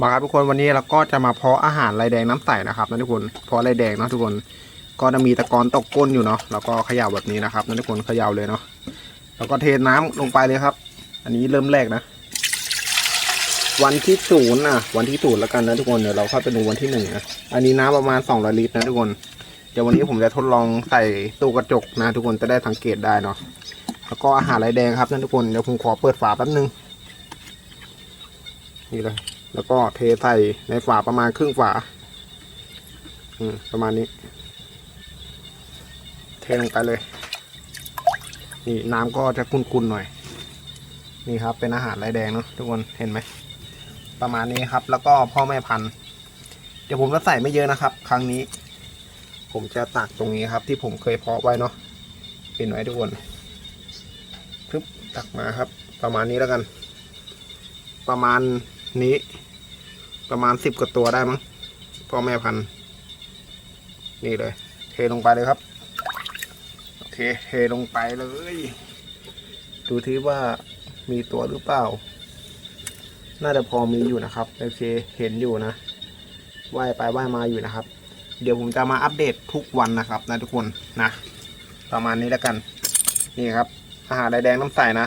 มาครับทุกคนวันนี้เราก็จะมาเพาะอาหารลายแดงน้ำใสนะครับนะทุกคนเพาะลายแดงนะทุกคนก็จะมีตะกอนตกก้นอยู่เนาะแล้วก็เขย่าแบบนี้นะครับนะทุกคนเขย่าเลยเนาะแล้วก็เทน้ำลงไปเลยครับ อันนี้เริ่มแรกนะ วันที่ศูนย์อะ วันที่ศูนย์แล้วกันนะทุกคนเดี๋ยวเราค่อยไปดูวันที่หนึ่งนะอันนี้น้ำประมาณสองร้อยลิตรนะทุกคนเดี๋ยววันนี้ผมจะทดลองใส่ตู้กระจกนะ ทุกคนจะได้สังเกตได้เนาะแล้วก็อาหารลายแดงครับนะทุกคนเดี๋ยวผมขอเปิดฝาแป๊บนึงนี่เลย แล้วก็เทใส่ในฝาประมาณครึ่งฝาประมาณนี้ เทลงไปเลย นี่น้ำก็จะขุ่นๆหน่อย นี่ครับเป็นอาหารลายแดงเนาะทุกคนเห็นไหม ประมาณนี้ครับ แล้วก็พ่อแม่พันธุ์ เดี๋ยวผมจะใส่ไม่เยอะนะครับ ครั้งนี้ ผมจะตักตรงนี้ครับ ที่ผมเคยเพาะไว้เนาะเห็นไว้ทุกคนปึ๊บตักมาครับ ประมาณนี้แล้วกัน ประมาณ นี้ประมาณสิบกว่าตัวได้มั้งพ่อแม่พันธุ์นี่เลย เทลงไปเลยครับ โอเค เทลงไปเลย ดูที่ว่ามีตัวหรือเปล่า น่าจะพอมีอยู่นะครับ โอเค เห็นอยู่นะว่ายไปว่ายมาอยู่นะครับ เดี๋ยวผมจะมาอัปเดตทุกวันนะครับนะทุกคนนะ ประมาณนี้แล้วกัน นี่ครับ อาหารลายแดงน้ำใสนะ